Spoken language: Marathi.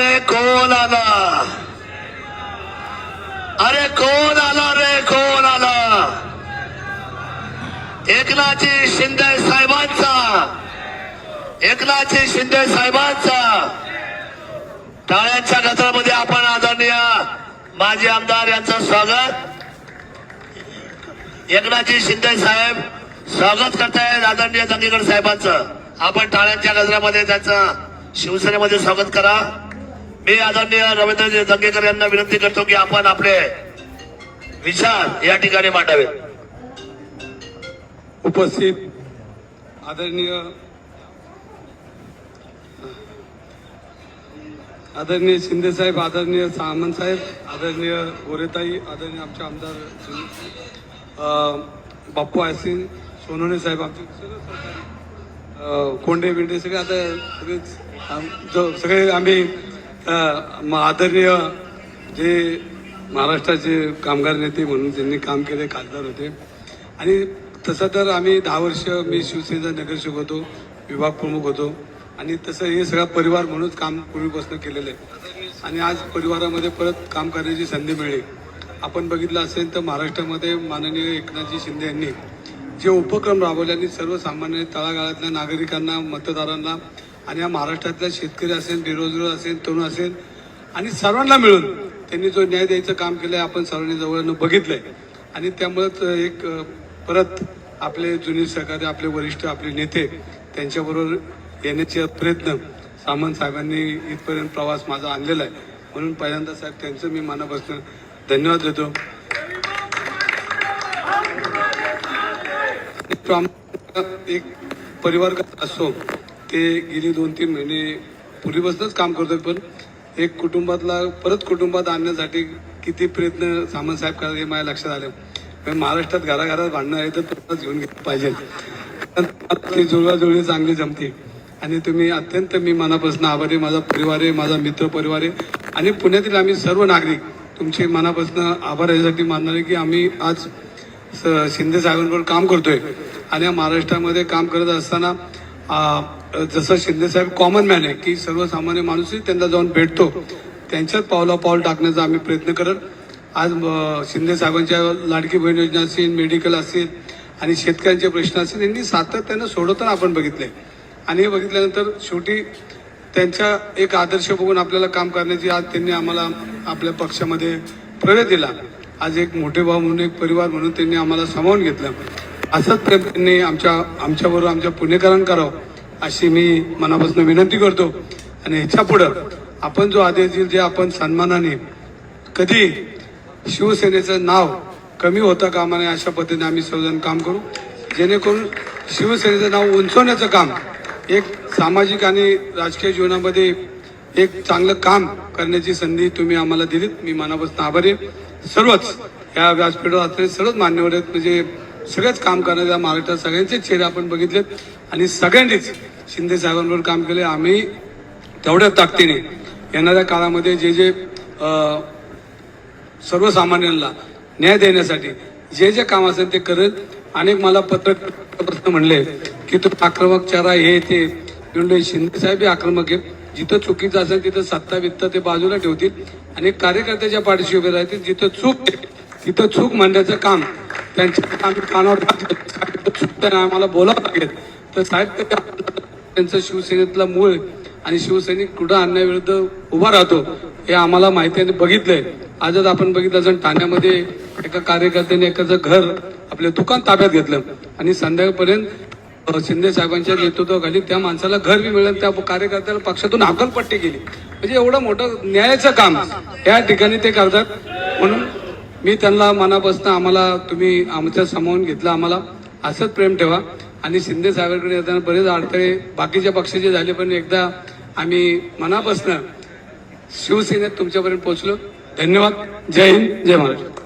रे कोण आला? अरे कोण आला रे कोण आला? एकनाथजी शिंदे साहेबांचा. एकनाथजी शिंदे साहेबांचा. टाळ्यांच्या गजरामध्ये आपण आदरणीय माजी आमदार यांचं स्वागत. एकनाथजी शिंदे साहेब स्वागत करतायत आदरणीय जंगीगड साहेबांचं. आपण टाळ्यांच्या गजरामध्ये त्याचं शिवसेनेमध्ये स्वागत करा. मी आदरणीय रवींद्र जंगेकर यांना विनंती करतो की आपण आपले विचार या ठिकाणी मांडावेत. उपस्थित आदरणीय आदरणीय शिंदे साहेब आदरणीय सामंत साहेब आदरणीय गोरेताई आदरणीय आमचे आमदार बाप्पू आयसिंग सोनवणे साहेब आमचे कोंडे बिंडे सगळे आता सगळेच सगळे आम्ही आदरणीय जे महाराष्ट्राचे कामगार नेते म्हणून त्यांनी काम केले खासदार होते. आणि तसं तर आम्ही दहा वर्ष मी शिवसेनेचा नगरसेवक होतो विभाग प्रमुख होतो. आणि तसं हे सगळा परिवार म्हणूनच काम पूर्वीपासून केलेलं आहे. आणि आज परिवारामध्ये परत काम करण्याची संधी मिळली. आपण बघितलं असेल तर महाराष्ट्रामध्ये माननीय एकनाथजी शिंदे यांनी जे उपक्रम राबवले आणि सर्वसामान्य तळागाळातल्या नागरिकांना मतदारांना आणि या महाराष्ट्रातल्या शेतकरी असेल बेरोजगार असेल तरुण असेल आणि सर्वांना मिळून त्यांनी जो न्याय द्यायचं काम केलं आहे आपण सर्वांनी जवळनं बघितलं आहे आणि त्यामुळंच एक परत आपले जुने सहकारी आपले वरिष्ठ आपले नेते त्यांच्याबरोबर येण्याचे प्रयत्न सामंत साहेबांनी इथपर्यंत प्रवास माझा आणलेला आहे. म्हणून पहिल्यांदा साहेब त्यांचं मी मनापासून धन्यवाद देतो. एक परिवार असो असतो ते गेली दोन तीन महिने पूर्वीपासूनच काम करतो पण एक कुटुंबातला परत कुटुंबात आणण्यासाठी किती प्रयत्न सामंतसाहेब करतात हे माझ्या लक्षात आलं. महाराष्ट्रात घराघरात भांडणं आहे तर तुम्हालाच घेऊन घेतलं पाहिजे. ती जुळवाजुळवी चांगली जमते. आणि तुम्ही अत्यंत मी मनापासून आभारी माझा परिवार आहे माझा मित्र परिवार आहे. आणि पुण्यातील आम्ही सर्व नागरिक तुमचे मनापासून आभार यासाठी मानणार आहे की आम्ही आज स- शिंदे साहेबांबरोबर काम करतोय. आणि या महाराष्ट्रामध्ये काम करत असताना जसं शिंदेसाहेब कॉमन मॅन आहे की सर्वसामान्य माणूसही त्यांना जाऊन भेटतो. त्यांच्यात पावला पाऊल टाकण्याचा आम्ही प्रयत्न करत आज शिंदेसाहेबांच्या लाडकी बहीण योजना असेल मेडिकल असेल आणि शेतकऱ्यांचे प्रश्न असतील यांनी सातत्यानं सोडवताना आपण बघितले. आणि हे बघितल्यानंतर शेवटी त्यांचा एक आदर्श बघून आपल्याला काम करण्याची आज त्यांनी आम्हाला आपल्या पक्षामध्ये प्रवेश दिला. आज एक मोठे भाऊ म्हणून एक परिवार म्हणून त्यांनी आम्हाला सामावून घेतलं. असंच प्रेम त्यांनी आमच्या आमच्याबरोबर आमच्या पुणेकरांना करावं अशी मी मनापासून विनंती करतो. आणि ह्याच्या पुढं आपण जो आदेश देईल जे आपण सन्मानाने कधी शिवसेनेचं नाव कमी होता कामा नये अशा पद्धतीने आम्ही सर्वजण काम करू. जेणेकरून शिवसेनेचं नाव उंचवण्याचं काम एक सामाजिक आणि राजकीय जीवनामध्ये एक चांगलं काम करण्याची संधी तुम्ही आम्हाला दिलीत. मी मनापासून आभारी सर्वच या व्यासपीठावर असलेले सर्वच मान्यवर आहेत. म्हणजे सगळेच काम करणाऱ्या महाराष्ट्रात सगळ्यांचे चेहरे आपण बघितलेत आणि सगळ्यांनीच शिंदे साहेबांबरोबर काम केले. आम्ही तेवढ्या ताकदीने येणाऱ्या काळामध्ये जे जे सर्वसामान्यांना न्याय देण्यासाठी जे जे काम असेल ते करत अनेक मला पत्र प्रश्न म्हणले की तुम्ही आक्रमक चारा हे ते मी शिंदे साहेब हे आक्रमक आहे जिथं चुकीचं असेल तिथं सत्ता वित्त ते बाजूला ठेवतील आणि कार्यकर्त्याच्या पाठीशी उभे राहतील. जिथं चूक तिथं चूक म्हणण्याचं काम त्यांच्या आम्ही कानावर सुद्धा आम्हाला बोलावं लागेल तर साहेब त्यांचं शिवसेनेतला मूळ आणि शिवसैनिक कुठं आणण्याविरुद्ध उभा राहतो हे आम्हाला माहिती आहे आणि बघितलंय. आजच आपण बघितलं जण ठाण्यामध्ये एका कार्यकर्त्याने एकाचं घर आपलं दुकान ताब्यात घेतलं आणि संध्याकाळपर्यंत शिंदे साहेबांच्या नेतृत्वाखाली त्या माणसाला घर बी मिळेल त्या कार्यकर्त्याला पक्षातून हकलपट्टी केली. म्हणजे एवढं मोठं न्यायाचं काम या ठिकाणी ते करतात. म्हणून मी त्यांना मनापासून आम्हाला तुम्ही आमच्या सामावून घेतलं आम्हाला. असंच प्रेम ठेवा. आणि शिंदे साहेबांकडे येताना बरेच अडथळे बाकीच्या पक्षाचे झाले पण एकदा आम्ही मनापासून शिवसेनेत तुमच्यापर्यंत पोहोचलो. धन्यवाद. जय हिंद. जय महाराष्ट्र.